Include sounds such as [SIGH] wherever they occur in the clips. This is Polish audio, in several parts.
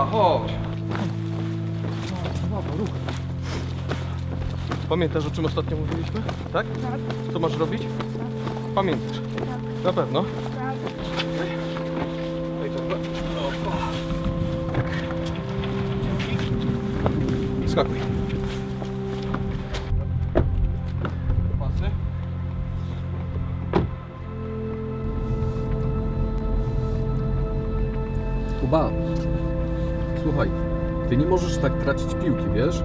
Kuba, chodź. Pamiętasz, o czym ostatnio mówiliśmy? Tak? Co masz robić? Pamiętasz? Na pewno? Daj torbę. Opa. Skakuj. Pasy. Kuba, słuchaj, ty nie możesz tak tracić piłki, wiesz?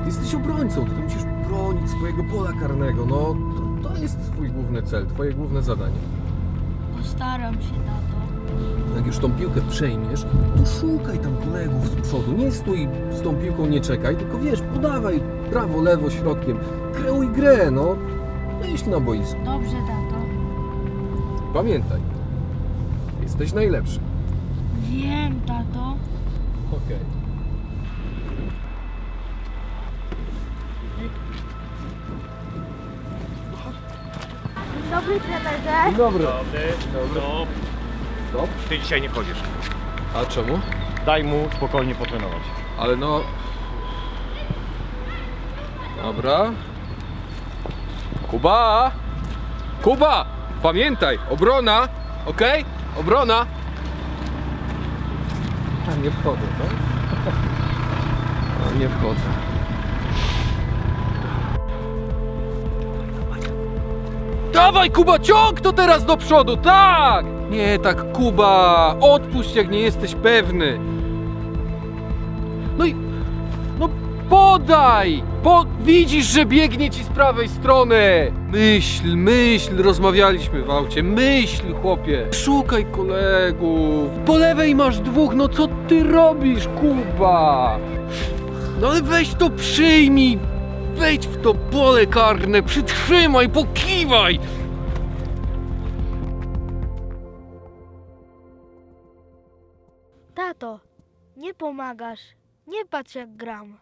Ty jesteś obrońcą, ty musisz bronić swojego pola karnego, no to, to jest twój główny cel, twoje główne zadanie. Postaram się, tato. Jak już tą piłkę przejmiesz, to szukaj tam kolegów z przodu, nie stój z tą piłką, nie czekaj, tylko wiesz, podawaj prawo, lewo, środkiem, kreuj grę, no. Myśl na boisku. Dobrze, tato. Pamiętaj, jesteś najlepszy. Wiem, tato. Okej. Dobry, trenerze. Dobry. Dobry, stop. Stop. Ty dzisiaj nie wchodzisz. A czemu? Daj mu spokojnie potrenować. Ale no... Dobra. Kuba! Kuba! Pamiętaj, obrona! Okej? Obrona! A nie wchodzę, tak? [LAUGHS] A nie wchodzę. Dawaj Kuba, ciąg to teraz do przodu, tak! Nie tak Kuba, odpuść jak nie jesteś pewny. No i no podaj! Po, widzisz, że biegnie ci z prawej strony! Myśl, myśl, rozmawialiśmy w aucie. Myśl, chłopie. Szukaj kolegów. Po lewej masz dwóch, no co ty robisz, Kuba? No ale weź to przyjmij. Wejdź w to pole karne, przytrzymaj, pokiwaj. Tato, nie pomagasz. Nie patrz jak gram.